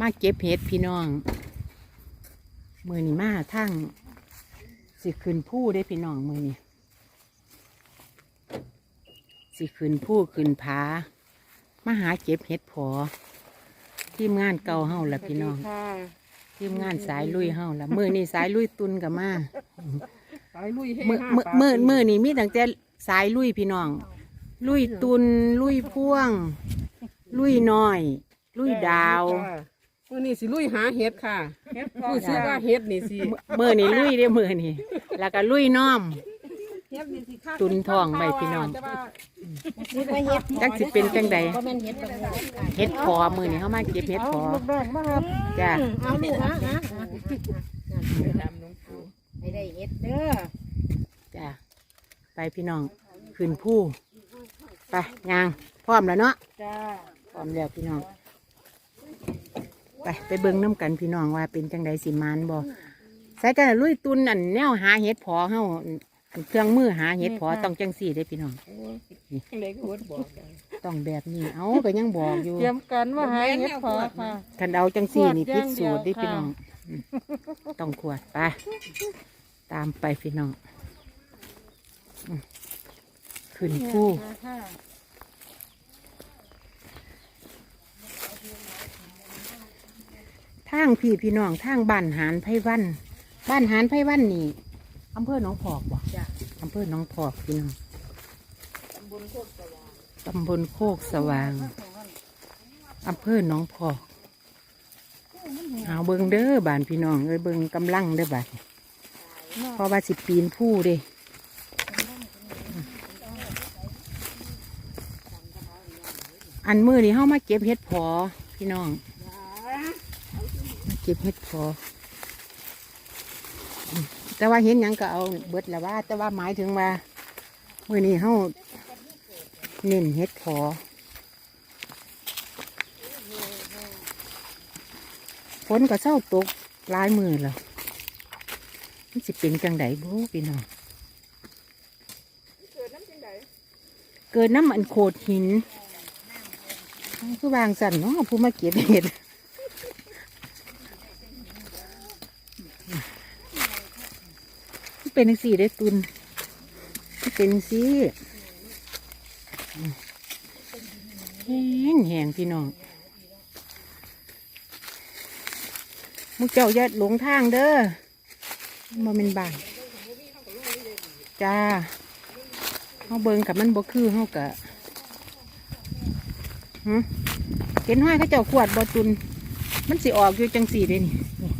มาเก็บเห็ดพี่น้องมือนี่มาทั้งสิขึ้นผู้ได้พี่น้องมือนี่สิขึ้นผู้ขึ้นผามาหาเก็บเห็ดพอทีมงานเก่าเฮาละพี่น้องค่ะทีมงานสายลุยเฮาละมือนี่สายลุยตุนกับมาสายลุยให้มือห้ามือปลามือปีมือนี่มีตั้งแต่สายลุยพี่น้อง ลุยตุนลุยพ่วง ลุยน้อย ลุยดาวค่ะ มือนี่สิลุยหาเห็ดค่ะรู้สึกว่าเห็ดนี่สิมือนี่ลุยเด้อมือนี่แล้วก็ลุยน้อมเห็ดนี่สิค่ะตุนทองไว้พี่น้อง แต่ว่านี่ก็เฮ็ดจักสิเป็นจังใดบ่แม่นเฮ็ดแบบนี้เฮ็ดพอมือนี่เขามาเก็บเฮ็ดพอลูกแดงมาครับจ้าเอาลูกฮะฮะดำน้องปูให้ได้เฮ็ดเด้อจ้าไปพี่น้องขึ้นผู้ไปยางพร้อมแล้วเนาะจ้า พร้อมแล้วพี่น้อง ไปไปเบิ่งน้ำกันพี่น้องว่าเป็นจังใดสิมานบ่ใส่กันลุยตุนอันแนวหาเห็ดพอเฮาอันเครื่องมือหาเห็ดพอต้องจังสี่ได้อพี่น้องเล็กหัวบอกได้ต้องแบบนี้ เอาก็ยังบอกอยู่เตรียมกันว่าหาเห็ดพอค่ะคันเอาจังสี่นี่ขวดพิอย่างสูจน์ได้เดียวพี่น้องค่ะอืมต้องขวดไปตามไปพี่น้องอืมขึ้นผู้ค่ ทางพี่พี่น้องทางบ้านหานไพวันบ้านหานไพวันนี่อำเภอหนองพอกบ่จ้ะอำเภอหนองพอกพี่น้องตำบลโคกสว่างอำเภอหนองพอกเอาเบิงเด้อบ้านพี่น้องเอ้ยเบิงกำลังเด้อบ้านเพราะว่าสิปีนผู้เด้อันมือนี่เฮามาเก็บเห็ดพอพี่น้องมาเก็บเห็ดพอ แต่ว่าเห็นยังก็เอาเบิดแล้วว่า แต่ว่าหมายถึงว่ามื่อนี้เฮาเน้นเห็ดพอฝนก็เศร้าตกลายมือแล้วมันสิเป็นจังไดบูพี่น้องเกิดน้ำอันโขดหินคือวางสั่นเนาะผู้มาเก็บเห็ด มัน เป็นสีได้ตุนเป็นสีแห้งแห้งพี่น้องมุกเจ้าอย่าหลงทางเด้อมาเป็นบานจ้าเขาเบิงกับมันบ่คือเขากะเห็นห้อยเขาเจ้าขวดบ่ตุน มันสิออกอยู่จังสีเด้นี่นี่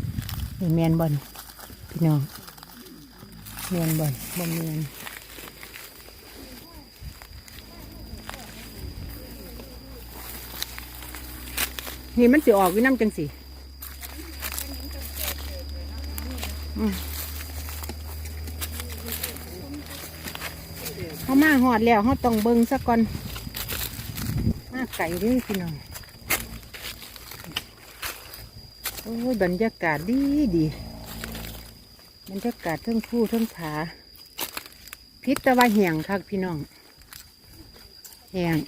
นี่แมนบอลพี่น้อง เมียนบ่อยบ่เมียนนี่มันสิออกวิน้ำจังสิเขามาหอดแล้วเขาต้องเบิ้งซะก่อน มาไก่ด้วยพี่น้อง โอ้ยบรรยากาศดีดี บรรยากาศทั้งผู้เทั้งผาพิษตะวันแหงคักพี่น้องแหง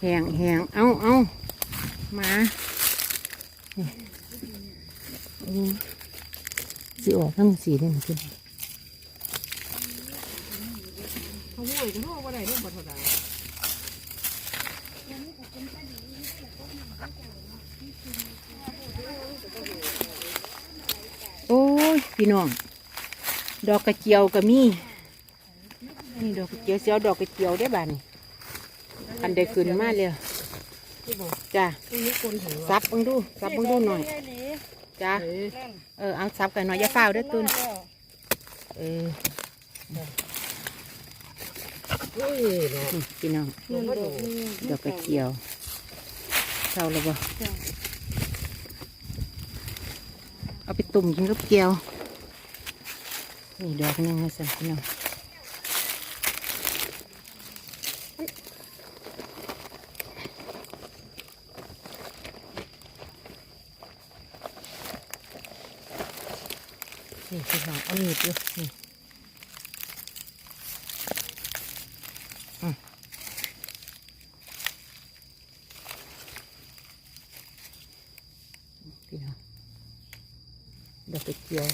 แหงแหงเอาเอามาสีออกทั้งสีนี่พี่น้อเขาโวยเขาโวยว่าได้เรื่องบัตรดา โอ้ยพี่น้อง ดอกกระเจียวก็มีนี่ดอกกระเจียวเสียวดอกกระเจียวได้บ้านอันใดขึ้นมาเลยจ้าซับเบังดูซับเบังดูหน่อยจ้าเออเอาซับกันหน่อยอย่าเฝ้าด้อตุนเอ้พี่น้องดอกนี่ดอกกระเจียวเศร้าแล้วบ่ เอาไปตุ่มกินกับเกียวนี่ดอกนึงมาสั่นพี่น้องนี่พี่น้องเอามีดอยู่นี่อืมพี่น้อง ดอกกระเจียว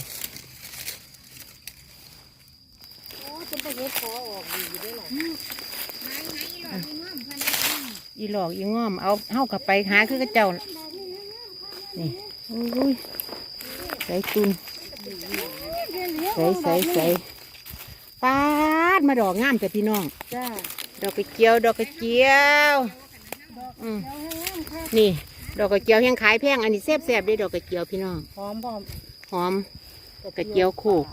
โอ้จะไปเฮ็ดคอออกดีได้หรออีหลอกอีง่อมเอาเฮากลับไปหาคือกระเจ้านี่โอ้ยใส่ตุนใส่ใส่ใส่ปาดมาดอกงามแต่พี่น้องจ้าดอกกระเจียว ดอกกระเจียวอืมนี่ ดอกกระเจียวยังขายแพงอันนี้แซ่บแซ่บๆเด้ดอกกระเจียวพี่น้องหอมพร้อม หอมกระเจียวโขก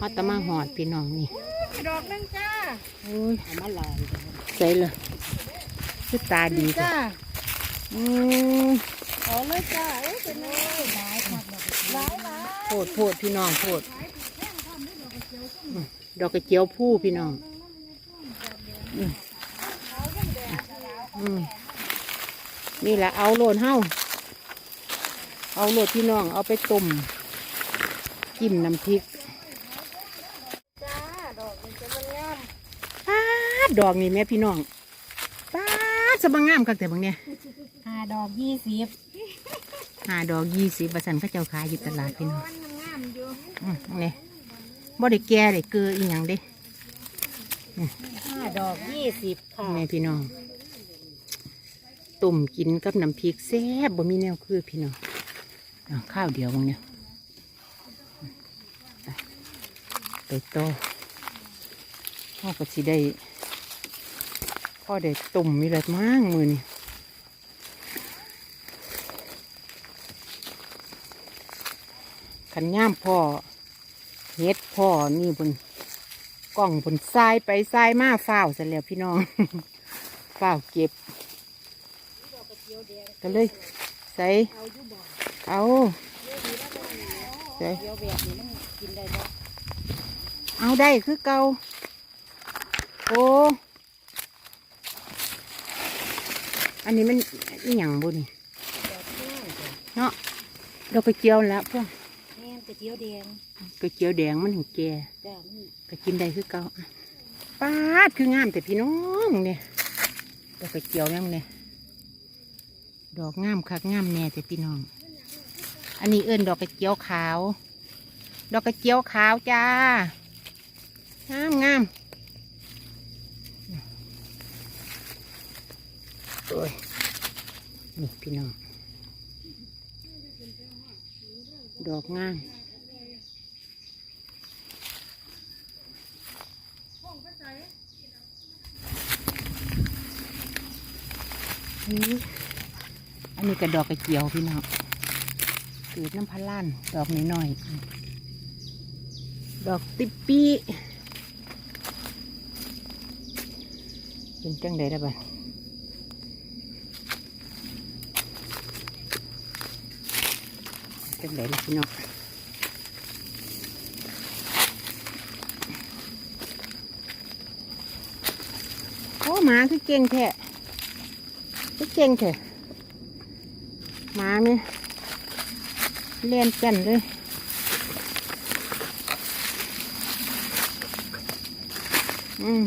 ฮอตตะมาหอดพี่น้องนี่ดอกนึงจ้าโอ้ยเอามาลายใส่เลยคือตาดีจ้ะจ้าอืมเอาเลยจ้าเอ้ยเป็นเลยหลายครับหลายหลายโพดโพดพี่น้องโพดอืมดอกกระเจียวผู้พี่น้องอืมอืมนี่แหละเอาโหลดเฮ้า เอาโหลดพี่น้องเอาไปต้มจิ้มน้ำพริกจ้าดอกมันจะมันงามป้าดดอกนี่แม่พี่น้องป้าดสะบังงามคักแต่บางเนี่ยห้าดอกยี่สิบหาดอกยี่สิบประสันเขาเจ้าขายอยู่ตลาดพี่น้องมันงามอยู่อืมนี่บ่ได้แก่ได้เกลืออีหยังเด้ห้าดอกยี่สิบค่ะแม่พี่น้องต้มกินกับน้ำพริกแซ่บบ่มีแนวคือพี่น้องเอา ข้าวเดียวบางเนี่ยไปไปต่อพ่อก็สิได้พ่อได้ต้มมีแบบมั่งมือนี่ขันย่ามพ่อเฮ็ดพ่อนี่บนกล้องบนทรายไปทรายมาฝ้าวเสร็จแล้วพี่น้องฝ้าวเก็บ ก็เลยใส่ เอาอยู่บ่เอาใส่เดี๋ยวแบบนี้มันกินได้บ่เอาได้คือเก่าโอ้อันนี้มันอหย่างบุนี่ดอกแก้วจ้ะเนาะดอกกระเจียวนั่นละพวกแม่นกระเจียวแดงกระเจียวแดงมันถึงแก่จ้านี่ก็กินได้คือเก่าป้าดคืองามแต่พี่น้องเนี่ยดอกกระเจียวแม่งเนี่ยดอกงามคักงามแน่แต่พี่น้อง อันนี้เอิ้นดอกกระเจียวขาว ดอกกระเจียวขาวจ้างามงามโอ้ยนี่พี่น้อง ดอกงามอันนี้ก็ดอกกระเจียวพี่น้อง เกิดน้ำพันล้านดอกน้อยๆดอกติปปี้เป็นจังไดได้บ้างจังไดล่ะพี่น้องโอ้หมาคือเก่งแท้ก็เก่งเถอะหมาเนี่ย เล่นกันเลยอืม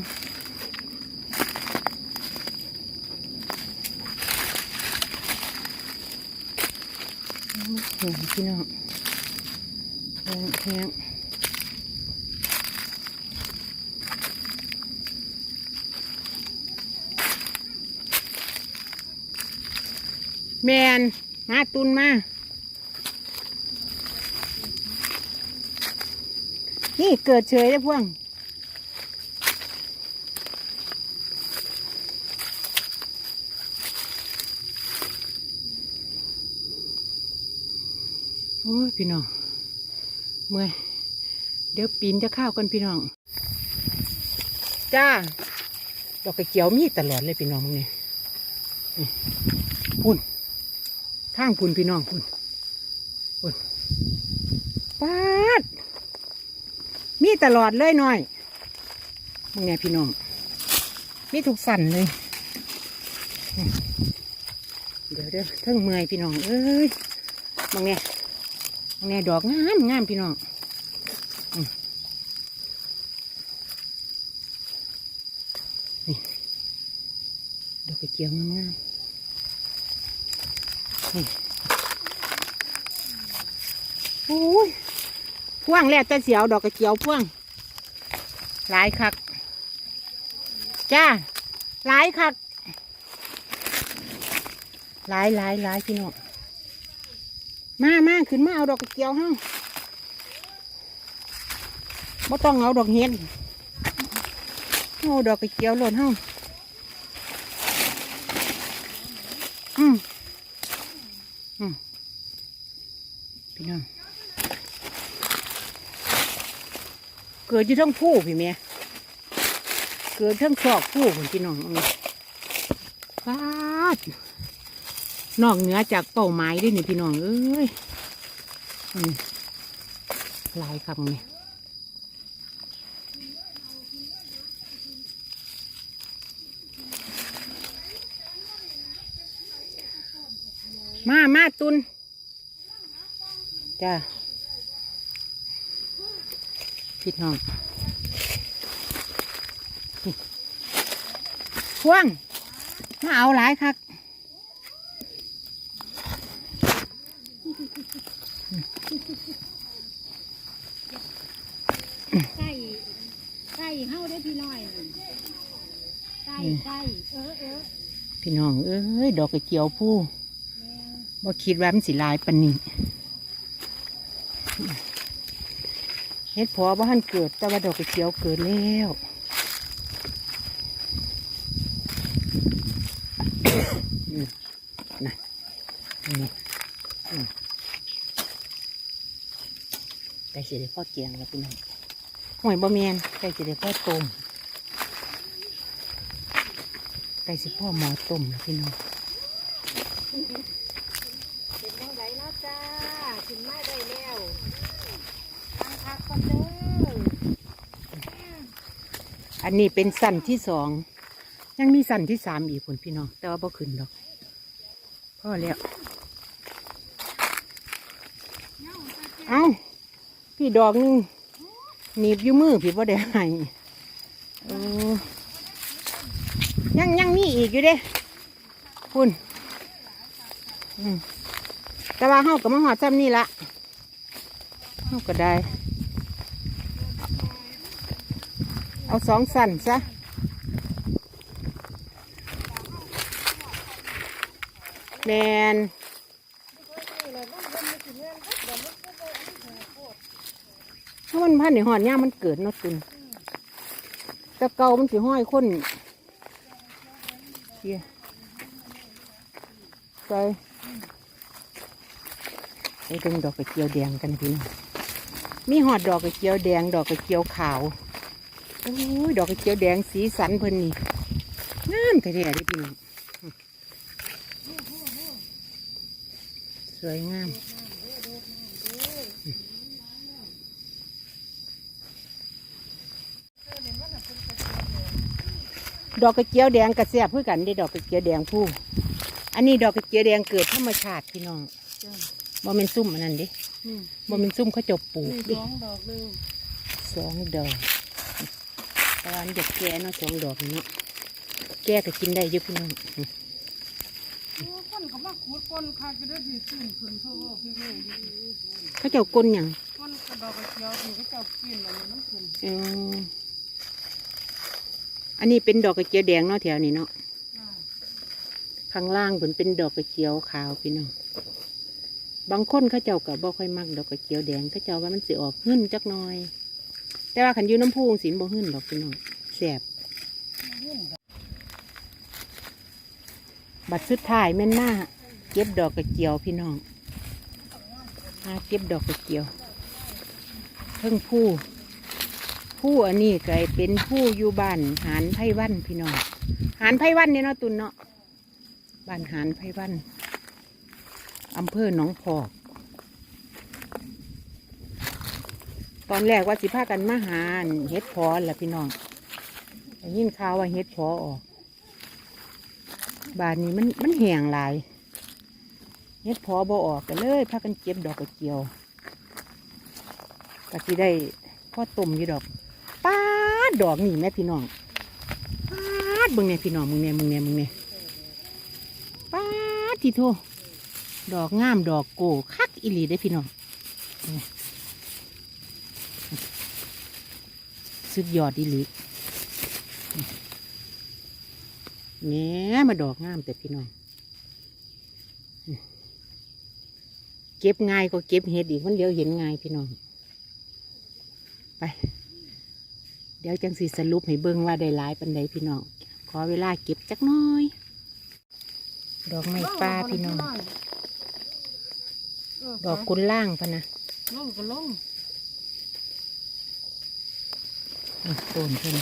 โอ้โหพี่น้องแพงแพงแมนมาตุนมา นี่เกิดเฉยได้พวง โอ้ยพี่น้อง เมื่อย เดี๋ยวปีนจะข้าวกันพี่น้อง จ้า ดอกกระเจียวมีตลอดเลยพี่น้องมึงเนี่ยพุ่นทางพุ่นพี่น้องพุ่นพุ่นปาด มีตลอดเลยหน่อยมึงเนี่ยพี่น้อง มีทุกสั่นเลย เดี๋ยวเดี๋ยวเทั้งเมื่อยพี่น้อง เอ้ยมึงเนี่ยมึงเนี่ยดอกงามงามพี่น้องนี่ดอกกระเจียวงามงามนี่โอ้ย พ่วงแล้วแต่เสียวดอกกระเจียวพ่วง หลายคัก จ้า หลายคัก หลายหลายหลายพี่น้องมามาขึ้นมาเอาดอกกระเจียวห้าบ่ต้องเอาดอกเห็ดเอาดอกกระเจียวหล่นห้าอืมอืมพี่น้อง เกิดอยู่ทั้งผู้พี่เมียเกิดทั้งชอกผู้คนพี่น้องเอาฟาดนอกเหนือจากเป้าหมายด้วยนี่พี่น้องเอ้ยลายคำเนี่ยมา มาตุนจ้า พี่น้องนี่พวง มาเอาหลายคักไก่ไก่เฮาได้พี่น้อยนั่นไก่ไก่เออเออพี่น้อง เอ้ย ดอกกระเจียวผู้บ่คิดว่ามันสิหลายปันนี้ เฮ็ดพอบ่ทันเกิด แต่ว่าดอกเจียวเกิดแล้วอืมนะนี่อืมใกล้สิได้พ่อเกียงแล้วพี่น้องห่วยบ่แมนใกล้สิได้พ่อต้มใกล้สิพ่อหมอต้มแล้วพี่น้องเป็นจังไดเนาะจ้าขึ้นมาได้แล้ว ก่อนเด้ออันนี้เป็นสั่นที่สอง ยังมีสั่นที่สามอีกคนพี่น้อง แต่ว่าบ่ขึ้นดอกพ่อแล้ว เอาพี่ดอกนึงหนีบอยู่มือพี่บ่ได้ให้เออยังยังมีอีกอยู่เด้คุณแต่ว่าเฮากับมาหอดซ้ำนี่ละเฮาก็ได้ เอาสองสั่นซะแมนถ้ามันพันในหอดย่างมันเกิดเนาะตุนแตะเกามันสิห้อยคนเฮียไปไปดึงดอกกระเจียวแดงกันพี่น้องมีหอดดอกกระเจียวแดง ดอกกระเจียวขาว โอ้ยดอกกระเจียวแดงสีสันเพิ่นนี่งามแท้ๆเลยพี่น้องสวยงามดอกกระเจียวแดงกระเสียบเพื่อกันได้ดอกกระเจียวแดงผู้อันนี้ดอกกระเจียวแดงเกิดธรรมชาติพี่น้องบ่เป็นซุ่มอันนั้นเดิบ่เป็นซุ่มเขาเจบปลูกนี่เดิสองดอก ตอนเด็กแก่เนาะสองดอกนี้แก่ก็กินได้เยอะพี่น้องคนก็มาขูดคนคาจะได้ดีขึ้นขึ้นโซ่พี่เว้ยเขาเจ้าก้นหยังคนกระดอกกระเจียวนี่ก็จะปีนอันนี้มันขึ้นเอออันนี้เป็นดอกกระเจียวแดงเนาะแถวนี้เนาะอ่าข้างล่างเป็นเป็นดอกกระเจียวขาวพี่น้องบางคนเขาเจ้าก็บ่ค่อยมักดอกกระเจียวแดงเขาเจ้าว่ามันสิออกหึ่นจักหน่อย แต่ว่าขันยูน้ำพูงสินบ่หึ่นดอกพี่น้องแสบบัดสุดท้ายแม่นหน้าเก็บดอกกระเจียวพี่น้องมาเก็บดอกกระเจียวเพิ่งผู้ผู้อันนี้ก็เป็นผู้อยู่บ้านหานไผ่วันพี่น้องหานไผ่วันเนี่ยเนาะตุนเนาะบ้านหานไผ่วันอำเภอหนองพอก ตอนแรกว่าสิพากันมาหานเฮ็ดพอแหละพี่น้องยินข่าวว่าเฮ็ดพอออก บานนี้มันมันแห้งหลายเฮ็ดพอบ่ออกกันเลยพากันเก็บดอกกระเจียวก็สิได้พ่อต้มอยู่ดอกป้าดอกนี่แม่พี่น้องป้าดบิ่งเนี่ยพี่น้องมึงเนี่ยมึงเนี่ยมึงเนี่ยป้าดที่โทดอกงามดอกโกคักอิลีได้พี่น้อง สุดยอดดีหลีแหมมาดอกงามแต่พี่น้อง เก็บง่ายก็เก็บเห็ดอีกคนเดียวเห็นง่ายพี่น้อง ไป เดี๋ยวจังสีสรุปให้เบิ่งว่าได้หลายปันใดพี่น้อง ขอเวลาเก็บจักหน้อย ดอกไม้ป่าพี่น้อง ดอกกุนล่างพะนะลงก็ลง อะ ต้นเพิ่น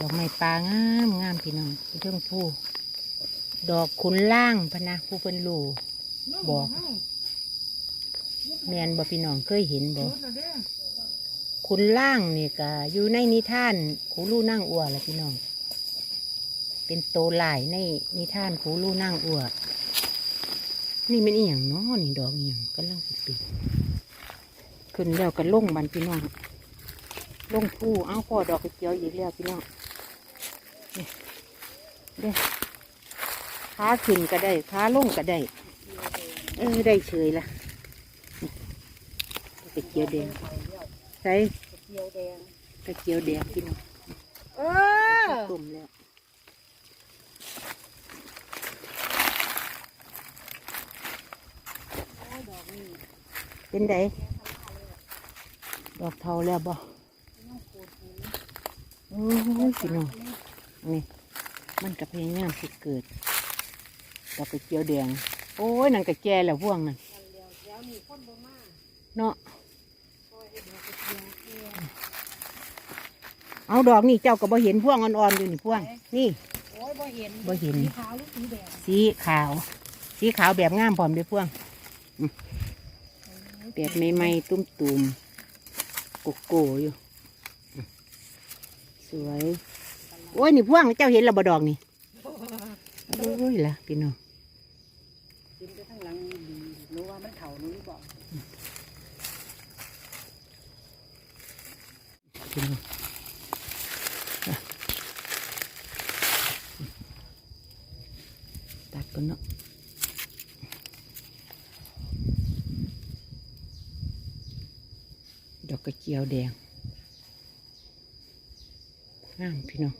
ดอกไม้ป่างามงามพี่น้องเทิงผู้ดอกคุนล่างพะนะผู้เป็นลูบอกแมนบ่พี่น้องเคยเห็นบ่คุณล่างนี่ก็อยู่ในนิทานขูลู่นั่งอัวแหละพี่น้อง เป็นโตหลายในนิทานขูลู่นั่งอัวนี่มันอีหยังเนาะนี่ดอกอีหยังกำลังสิปิดขึ้นแล้วก็ล่งบันพี่น้อง ลงผู้เอาพอดอกกระเจียวอีกแล้วพี่น้องเด้ขาขึ้นก็ได้ขาลงก็ได้ เออได้เฉยละกระเจียวแดงใส่เขียวแดงกระเจียวแดงพี่น้องเออต้มแล้วเป็นไดดอกเทาแล้วบ่ โอ้ยพี่น้องนี่มันกับพยายามสิเกิดดอกกระเจียวแดง โอ้ยนั่นกระแจแล้วพ่วงนั่นเนาะเอาดอกนี่เจ้าก็บ่เห็นพ่วงอ่อนๆอยู่นี่พ่วง นี่โอ้ยบ่เห็นบ่เห็น สีขาวหรือสีแดงสีขาว สีขาวแบบงามพร้อมเด้วยพ่วงแบบใหม่ๆตุ้มๆโกโก้อยู่ วย โอ้ย นี่พ่วงเจ้าเห็นระบดอกนี่ โอ้ยล่ะพี่น้องกินไปข้างหลังดีรู้ว่ามันเถานี้บอกพี่น้องอะตัดก่อนเนาะดอกกระเจียวแดง งามพี่น้อง